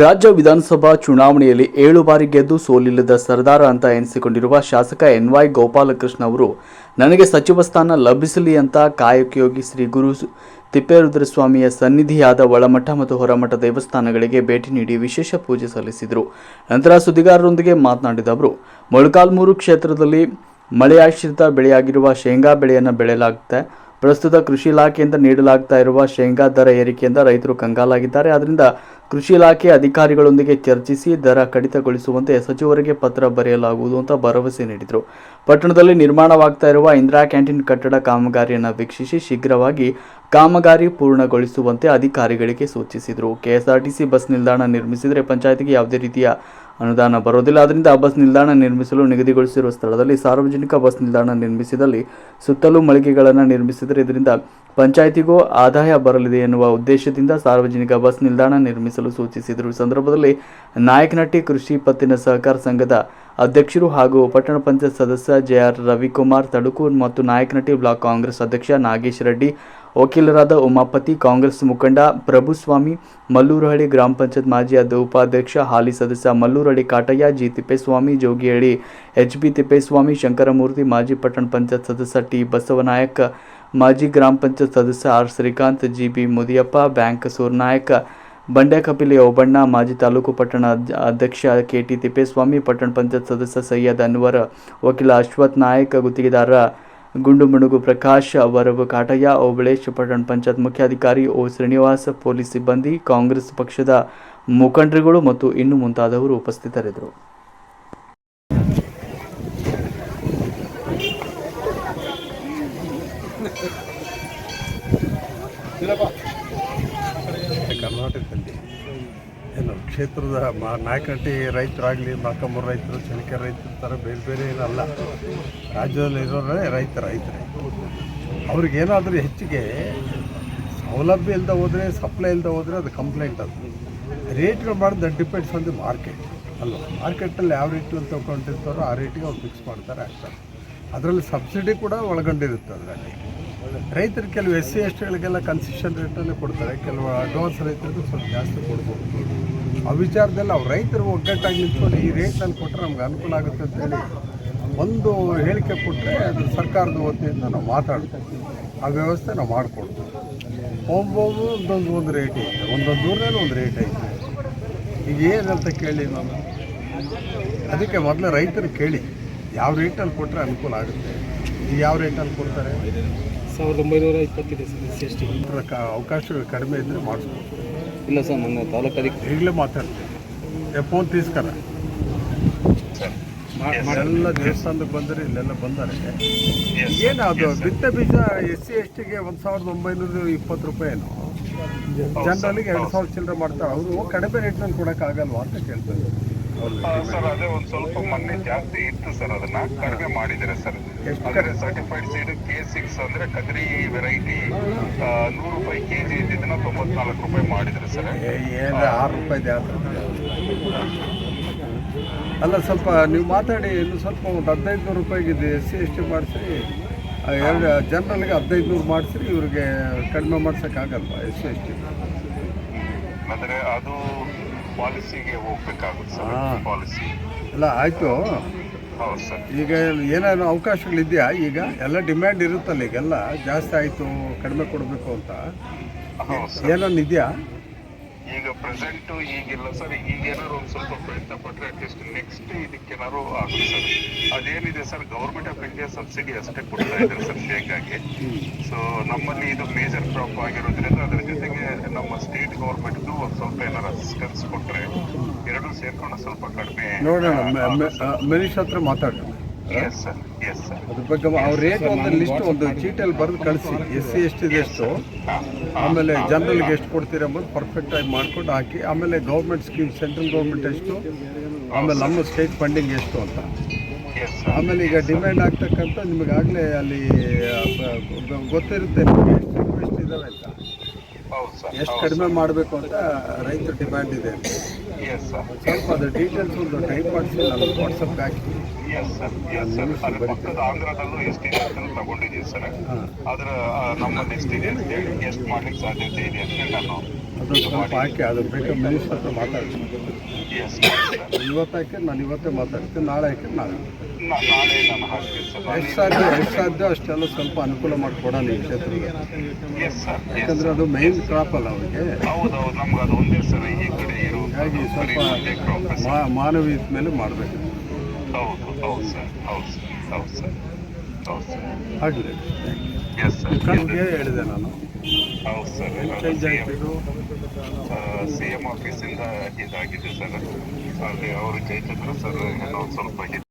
ರಾಜ್ಯ ವಿಧಾನಸಭಾ ಚುನಾವಣೆಯಲ್ಲಿ ಏಳು ಬಾರಿ ಗೆದ್ದು ಸೋಲಿಲ್ಲದ ಸರ್ದಾರ ಅಂತ ಎನಿಸಿಕೊಂಡಿರುವ ಶಾಸಕ ಎನ್ ವೈ ಗೋಪಾಲಕೃಷ್ಣ ಅವರು, ನನಗೆ ಸಚಿವ ಸ್ಥಾನ ಲಭಿಸಲಿ ಅಂತ ಕಾಯಕಯೋಗಿ ಶ್ರೀ ಗುರು ತಿಪ್ಪೇರುದ್ರಸ್ವಾಮಿಯ ಸನ್ನಿಧಿಯಾದ ಒಳಮಠ ಮತ್ತು ಹೊರಮಠ ದೇವಸ್ಥಾನಗಳಿಗೆ ಭೇಟಿ ನೀಡಿ ವಿಶೇಷ ಪೂಜೆ ಸಲ್ಲಿಸಿದರು. ನಂತರ ಸುದ್ದಿಗಾರರೊಂದಿಗೆ ಮಾತನಾಡಿದ ಅವರು, ಮೊಳಕಾಲ್ಮೂರು ಕ್ಷೇತ್ರದಲ್ಲಿ ಮಳೆಯಾಶ್ರಿತ ಬೆಳೆಯಾಗಿರುವ ಶೇಂಗಾ ಬೆಳೆಯನ್ನು ಬೆಳೆಯಲಾಗುತ್ತೆ. ಪ್ರಸ್ತುತ ಕೃಷಿ ಇಲಾಖೆಯಿಂದ ನೀಡಲಾಗ್ತಾ ಇರುವ ಶೇಂಗಾ ದರ ಏರಿಕೆಯಿಂದ ರೈತರು ಕಂಗಾಲಾಗಿದ್ದಾರೆ. ಆದ್ದರಿಂದ ಕೃಷಿ ಇಲಾಖೆ ಅಧಿಕಾರಿಗಳೊಂದಿಗೆ ಚರ್ಚಿಸಿ ದರ ಕಡಿತಗೊಳಿಸುವಂತೆ ಸಚಿವರಿಗೆ ಪತ್ರ ಬರೆಯಲಾಗುವುದು ಅಂತ ಭರವಸೆ ನೀಡಿದರು. ಪಟ್ಟಣದಲ್ಲಿ ನಿರ್ಮಾಣವಾಗ್ತಾ ಇರುವ ಇಂದಿರಾ ಕ್ಯಾಂಟೀನ್ ಕಟ್ಟಡ ಕಾಮಗಾರಿಯನ್ನು ವೀಕ್ಷಿಸಿ ಶೀಘ್ರವಾಗಿ ಕಾಮಗಾರಿ ಪೂರ್ಣಗೊಳಿಸುವಂತೆ ಅಧಿಕಾರಿಗಳಿಗೆ ಸೂಚಿಸಿದರು. ಕೆಎಸ್ಆರ್ಟಿಸಿ ಬಸ್ ನಿಲ್ದಾಣ ನಿರ್ಮಿಸಿದರೆ ಪಂಚಾಯತಿಗೆ ಯಾವುದೇ ರೀತಿಯ ಅನುದಾನ ಬರೋದಿಲ್ಲ ಆದ್ದರಿಂದ ಬಸ್ ನಿಲ್ದಾಣ ನಿರ್ಮಿಸಲು ನಿಗದಿಗೊಳಿಸಿರುವ ಸ್ಥಳದಲ್ಲಿ ಸಾರ್ವಜನಿಕ ಬಸ್ ನಿಲ್ದಾಣ ನಿರ್ಮಿಸಿದಲ್ಲಿ ಸುತ್ತಲೂ ಮಳಿಗೆಗಳನ್ನು ನಿರ್ಮಿಸಿದರೆ ಇದರಿಂದ ಪಂಚಾಯಿತಿಗೂ ಆದಾಯ ಬರಲಿದೆ ಎನ್ನುವ ಉದ್ದೇಶದಿಂದ ಸಾರ್ವಜನಿಕ ಬಸ್ ನಿಲ್ದಾಣ ನಿರ್ಮಿಸಲು ಸೂಚಿಸಿದರು. ಈ ಸಂದರ್ಭದಲ್ಲಿ ನಾಯಕನಟ್ಟಿ ಕೃಷಿ ಪತ್ತಿನ ಸಹಕಾರ ಸಂಘದ ಅಧ್ಯಕ್ಷರು ಹಾಗೂ ಪಟ್ಟಣ ಪಂಚಾಯತ್ ಸದಸ್ಯ ಜೆಆರ್ ರವಿಕುಮಾರ್ ತಡುಕು ಮತ್ತು ನಾಯಕನಟ್ಟಿ ಬ್ಲಾಕ್ ಕಾಂಗ್ರೆಸ್ ಅಧ್ಯಕ್ಷ ನಾಗೇಶ್ ರೆಡ್ಡಿ ವಕೀಲರಾದ ಉಮಾಪತಿ, ಕಾಂಗ್ರೆಸ್ ಮುಖಂಡ ಪ್ರಭುಸ್ವಾಮಿ, ಮಲ್ಲೂರಹಳ್ಳಿ ಗ್ರಾಮ ಪಂಚಾಯತ್ ಮಾಜಿ ಉಪಾಧ್ಯಕ್ಷ, ಹಾಲಿ ಸದಸ್ಯ Mallurahalli Kataiah, G Thippeswamy, Jogihalli H B Thippeswamy, Shankaramurthy, ಮಾಜಿ ಪಟ್ಟಣ ಪಂಚಾಯತ್ ಸದಸ್ಯ ಟಿ ಬಸವನಾಯಕ್, ಮಾಜಿ ಗ್ರಾಮ ಪಂಚಾಯತ್ ಸದಸ್ಯ R Srikanth, G B Mudiyappa, bank Surnayaka Bande Kapili Obanna, ಮಾಜಿ ತಾಲೂಕು ಪಟ್ಟಣ ಅಧ್ಯ- ಅಧ್ಯಕ್ಷ ಕೆ ಟಿ ತಿಪ್ಪೇಸ್ವಾಮಿ, ಪಟ್ಟಣ ಪಂಚಾಯತ್ ಸದಸ್ಯ ಸೈಯದ್ ಅನ್ವರ್, ವಕೀಲ ಅಶ್ವಥ್ ನಾಯಕ್, ಗುತ್ತಿಗೆದಾರ ಗುಂಡು ಮುಣುಗು ಪ್ರಕಾಶ್ ವರವು ಕಾಟಯ್ಯ, ಓಬಳೇಶ್ ಪಟ್ಟಣ ಪಂಚಾಯತ್ ಮುಖ್ಯಾಧಿಕಾರಿ, ಓ ಶ್ರೀನಿವಾಸ್, ಪೊಲೀಸ್ ಸಿಬ್ಬಂದಿ, ಕಾಂಗ್ರೆಸ್ ಪಕ್ಷದ ಮುಖಂಡರುಗಳು ಮತ್ತು ಇನ್ನು ಮುಂತಾದವರು ಉಪಸ್ಥಿತರಿದ್ದರು. ಏನು, ಕ್ಷೇತ್ರದ ಮಾ ನಾಯಕನಟ್ಟಿ ರೈತರಾಗಲಿ ಮೊಳಕಾಮೂರು ರೈತರು ಚಳಿಕೆ ರೈತರು ಥರ ಬೇರೆ ಬೇರೆ ಏನಲ್ಲ. ರಾಜ್ಯದಲ್ಲಿ ಇರೋರೇ ರೈತ, ರೈತರೇ. ಅವ್ರಿಗೇನಾದರೂ ಹೆಚ್ಚಿಗೆ ಸೌಲಭ್ಯ ಇಲ್ಲದೆ ಹೋದರೆ ಸಪ್ಲೈ ಇಲ್ಲದೆ ಹೋದರೆ ಅದು ಕಂಪ್ಲೇಂಟ್ ಅದು. ರೇಟ್ಗಳು ಮಾಡೋದು ಡಿಪೆಂಡ್ಸ್ ಆನ್ ದಿ ಮಾರ್ಕೆಟ್ ಅಲ್ವಾ? ಮಾರ್ಕೆಟಲ್ಲಿ ಯಾವ ಅಂತ ತೊಗೊಂಡಿರ್ತಾರೋ ಆ ರೇಟಿಗೆ ಅವ್ರು ಫಿಕ್ಸ್ ಮಾಡ್ತಾರೆ, ಆಗ್ತಾರೆ. ಅದರಲ್ಲಿ ಸಬ್ಸಿಡಿ ಕೂಡ ಒಳಗೊಂಡಿರುತ್ತೆ ಅದರಲ್ಲಿ. ರೈತರು ಕೆಲವು ಎಸ್ ಸಿ ಎಸ್ ಟಿಗಳಿಗೆಲ್ಲ ಕನ್ಸೆಷನ್ ರೇಟಲ್ಲೇ ಕೊಡ್ತಾರೆ, ಕೆಲವು ಅಡ್ವಾನ್ಸ್ ರೈತರಿಗೆ ಸ್ವಲ್ಪ ಜಾಸ್ತಿ ಕೊಡ್ಬೋದು. ಆ ವಿಚಾರದಲ್ಲಿ ಅವ್ರು ರೈತರು ಒಗ್ಗಟ್ಟಾಗಿ ನಿಂತ್ಕೊಂಡು ಈ ರೇಟ್ನಲ್ಲಿ ಕೊಟ್ಟರೆ ನಮ್ಗೆ ಅನುಕೂಲ ಆಗುತ್ತೆ ಅಂತ ಹೇಳಿ ಒಂದು ಹೇಳಿಕೆ ಕೊಟ್ಟರೆ ಅದು ಸರ್ಕಾರದ ವತಿಯಿಂದ ನಾವು ಮಾತಾಡ್ತೀವಿ. ಆ ವ್ಯವಸ್ಥೆ ನಾವು ಮಾಡಿಕೊಡ್ತೀವಿ. ಒಬ್ಬೊಬ್ಬರು ಒಂದೊಂದು ಒಂದು ರೇಟ್ ಐತೆ, ಒಂದೊಂದು ಊರಲ್ಲಿ ಒಂದು ರೇಟ್ ಐತೆ. ಈಗ ಏನಂತ ಕೇಳಿ ನಾನು? ಅದಕ್ಕೆ ಮೊದಲು ರೈತರು ಕೇಳಿ, ಯಾವ ರೇಟಲ್ಲಿ ಕೊಟ್ಟರೆ ಅನುಕೂಲ ಆಗುತ್ತೆ? ಈಗ ಯಾವ ರೇಟಲ್ಲಿ ಕೊಡ್ತಾರೆ? ಸಾವಿರದ ಒಂಬೈನೂರ ಇಪ್ಪತ್ತಿದೆ sir S C S T. ಅವಕಾಶಗಳು ಕಡಿಮೆ ಇದ್ದರೆ ಮಾಡಿಸ್ಬೋದು. ಇಲ್ಲ ಸರ್ ನನ್ನ ತಾಲೂಕು ಅಧಿಕ ಈಗಲೇ ಮಾತಾಡ್ತೀನಿ. ಫೋನ್ ತೀಸ್ಕರ ಎಲ್ಲ ದೇವಸ್ಥಾನಕ್ಕೆ ಬಂದರೆ ಇಲ್ಲೆಲ್ಲ ಬಂದರೆ. ಏನು ಅದು ಬಿತ್ತ ಬೀಜ ಎಸ್ ಸಿ ಎಸ್ ಟಿಗೆ ಒಂದು ಸಾವಿರದ ಒಂಬೈನೂರ ಇಪ್ಪತ್ತು ರೂಪಾಯಿನು? ಜನರಲ್ಲಿಗೆ ಎರಡು ಸಾವಿರ ಚಿಲ್ಲರೆ ಮಾಡ್ತಾರೆ. ಅವರು ಕಡಿಮೆ ರೇಟ್ನಲ್ಲಿ ಕೊಡೋಕ್ಕಾಗಲ್ವಾ ಅಂತ ಕೇಳ್ತಾರೆ. ಸರ್ ಅದೇ ಒಂದು ಸ್ವಲ್ಪ ಮೊನ್ನೆ ಜಾಸ್ತಿ ಇತ್ತು ಸರ್ ಅದನ್ನ. ಕಡಿಮೆ ಮಾಡಿದ್ದಾರೆ ಸರ್? ಅಂದ್ರೆ ಸರ್ಟಿಫೈಡ್ ಸೀಡ್ ಕೆ ಸಿಕ್ಸ್ ಅಂದ್ರೆ ಕದ್ರಿ ವೆರೈಟಿ ನೂರು ರೂಪಾಯಿ ಕೆ ಜಿ ಇದ್ದಿದ್ದನ್ನ ತೊಂಬತ್ನಾಲ್ಕು ರೂಪಾಯಿ ಮಾಡಿದ್ರೆ ಸರ್. ಏನು ಆರು ರೂಪಾಯಿ ಅಲ್ಲ ಸ್ವಲ್ಪ ನೀವು ಮಾತಾಡಿ ಇನ್ನು ಸ್ವಲ್ಪ ಒಂದು ಹದಿನೈದು ನೂರು ರೂಪಾಯಿಗಿದೆ ಎಸ್ ಸಿ ಎಸ್ ಟಿ ಮಾಡಿಸಿ ಎರಡು ಜನರಲ್ಗೆ ಹದಿನೈದು ನೂರು ಮಾಡಿಸ್ರಿ ಇವ್ರಿಗೆ ಕಡಿಮೆ ಮಾಡ್ಸೋಕ್ಕಾಗಲ್ವಾ ಎಸ್ ಸಿ ಎಸ್ ಟಿ ಅಂದರೆ ಅದು ಪಾಲಿಸಿಗೆ ಹೋಗ್ಬೇಕಾಗುತ್ತೆ ಸರ್ ಹಾ. ಪಾಲಿಸಿ. ಎಲ್ಲ ಆಯಿತು. ಹೌದು ಸರ್. ಈಗ ಏನೇನು ಅವಕಾಶಗಳಿದೆಯಾ? ಈಗ ಎಲ್ಲ ಡಿಮ್ಯಾಂಡ್ ಇರುತ್ತಲ್ಲ ಈಗೆಲ್ಲ? ಜಾಸ್ತಿ ಆಯಿತು ಕಡಿಮೆ ಕೊಡಬೇಕು ಅಂತ. ಹೌದು ಸರ್. ಏನೊಂದು ಇದೆಯಾ? ಈಗ ಪ್ರೆಸೆಂಟ್ ಈಗಿಲ್ಲ. ಸರ್ ಈಗ ಏನಾದ್ರು ಒಂದ್ ಸ್ವಲ್ಪ ಪ್ರಯತ್ನ ಪಟ್ರೆ ಅಟ್ಲೀಸ್ಟ್ ನೆಕ್ಸ್ಟ್ ಇದಕ್ಕೇನಾದ್ರು ಆಗಲಿ sir. ಅದೇನಿದೆ sir government of India subsidy ಅಷ್ಟೇ ಕೊಡ್ತಾ ಇದ್ದಾರೆ ಸರ್ ಶೇಂಗಾಗೆ ಸೊ ನಮ್ಮಲ್ಲಿ ಇದು ಮೇಜರ್ ಕ್ರಾಪ್ ಆಗಿರೋದ್ರಿಂದ ಅದರ ಜೊತೆಗೆ ನಮ್ಮ ಸ್ಟೇಟ್ ಗೌರ್ಮೆಂಟ್ದು ಒಂದು ಸ್ವಲ್ಪ ಏನಾದ್ರು ಅಸಿಸ್ಟೆನ್ಸ್ ಕೊಟ್ಟರೆ ಎರಡು ಸೇರ್ಕೊಂಡು ಸ್ವಲ್ಪ ಕಡಿಮೆ ನೋಡೋಣ ಮನೀಶ್ ಹತ್ರ ಮಾತಾಡೋಣ. ಅದ್ರ ಬಗ್ಗೆ ಅವ್ರ ರೇಟ್ ಒಂದು ಲಿಸ್ಟ್ ಒಂದು ಚೀಟಲ್ಲಿ ಬರೆದು ಕಳಿಸಿ. ಎಸ್ ಸಿ ಎಷ್ಟು ಇದೆ ಎಷ್ಟು? ಆಮೇಲೆ ಜನರಲ್ಗೆ ಎಷ್ಟು ಕೊಡ್ತೀರ ಪರ್ಫೆಕ್ಟ್ ಆಗಿ ಮಾಡ್ಕೊಂಡು ಹಾಕಿ. ಆಮೇಲೆ ಗೌರ್ಮೆಂಟ್ ಸ್ಕೀಮ್ ಸೆಂಟ್ರಲ್ ಗೌರ್ಮೆಂಟ್ ಎಷ್ಟು? ಆಮೇಲೆ ನಮ್ಮ ಸ್ಟೇಟ್ ಫಂಡಿಂಗ್ ಎಷ್ಟು ಅಂತ. ಎಸ್ ಆಮೇಲೆ ಈಗ ಡಿಮ್ಯಾಂಡ್ ಆಗ್ತಕ್ಕಂಥ ಆಗಲೇ ಅಲ್ಲಿ ಗೊತ್ತಿರುತ್ತೆ ನಿಮಗೆ ಎಷ್ಟು ರಿಕ್ವೆಸ್ಟ್ ಇದ್ದಾವೆ ಅಂತ. ಎಷ್ಟು ಕಡಿಮೆ ಮಾಡಬೇಕು ಅಂತ ರೈತರು ಡಿಮ್ಯಾಂಡ್ ಇದೆ ಸ್ವಲ್ಪ ಅದು ಡೀಟೇಲ್ಸ್ ಒಂದು ಟೈಪ್ ಮಾಡಿಸಿ ನಾನು ವಾಟ್ಸಪ್ಗೆ ಹಾಕಿ. ಎಸ್ ಸರ್ ಎಸ್ ಸರ್ ಅದ್ರ ಪಕ್ಕದ ಆಂಧ್ರದಲ್ಲೂ ಎಷ್ಟಿದೆ ಅಂತ ತಗೊಂಡಿದ್ದೀವಿ ಸರ್ ಹಾಂ. ಅದ್ರ ಆ, ನಮ್ಮಲ್ಲಿ ಎಷ್ಟಿದೆ ಅಂತ ಹೇಳಿ ಎಷ್ಟು ಮಾಡ್ಲಿಕ್ಕೆ ಸಾಧ್ಯತೆ ಇದೆ ಅಂತ ನಾನು ಅದು ಸ್ವಲ್ಪ ಹಾಕಿ ಅದು ಬೇಕಾದ ಮಿನಿಸ್ಟರ್ ಹತ್ರ ಮಾತಾಡ್ತೀನಿ ಎಸ್ ಇವತ್ತು ಹಾಕಿ ನಾನು ಇವತ್ತೇ ಮಾತಾಡ್ತೀನಿ ನಾಳೆ ಹಾಕಿ ನಾಳೆ. ನಾಳೆ ನಾನು ಹಾಕ್ತೀನಿ ಸರ್ ಎಷ್ಟು ಸಾಧ್ಯ ಎಷ್ಟು ಸಾಧ್ಯ ಅಷ್ಟೆಲ್ಲ ಸ್ವಲ್ಪ ಅನುಕೂಲ ಮಾಡಿಕೊಡೋಣ ಈ ಕ್ಷೇತ್ರಕ್ಕೆ. ಎಸ್ ಸರ್ ಎಸ್ ಅದು ಮೈನ್ ಕ್ರಾಪ್ ಅಲ್ಲ ಅವ್ರಿಗೆ. ಹೌದೌದು ನಮ್ಗೆ ಅದು ಒಂದೇ ಸರ್ ಈ ಕಡೆ ಹಾಗಾಗಿ ಇರುವಂಥದ್ದು ಸ್ವಲ್ಪ ಮಾನವೀಯತೆ ಮೇಲೆ ಮಾಡಬೇಕು. ಹೌದು ಹೌದು ಸರ್ ಹೌದು ಸರ್ ಹೌದು ಸರ್ ಹೌದು ಸರ್. ಆಗಲಿ ಎಸ್ ಸರ್ ಹೇಳಿದೆ ನಾನು. ಹೌದು ಸರ್ ಚೇಂಜ್ ಸಿ ಎಂ ಆಫೀಸಿಂದ ಇದಾಗಿದೆ ಸರ್. ಅಲ್ಲಿ ಅವರು ಜಯಚಂದ್ರ ಸರ್ ಏನೋ ಸ್ವಲ್ಪ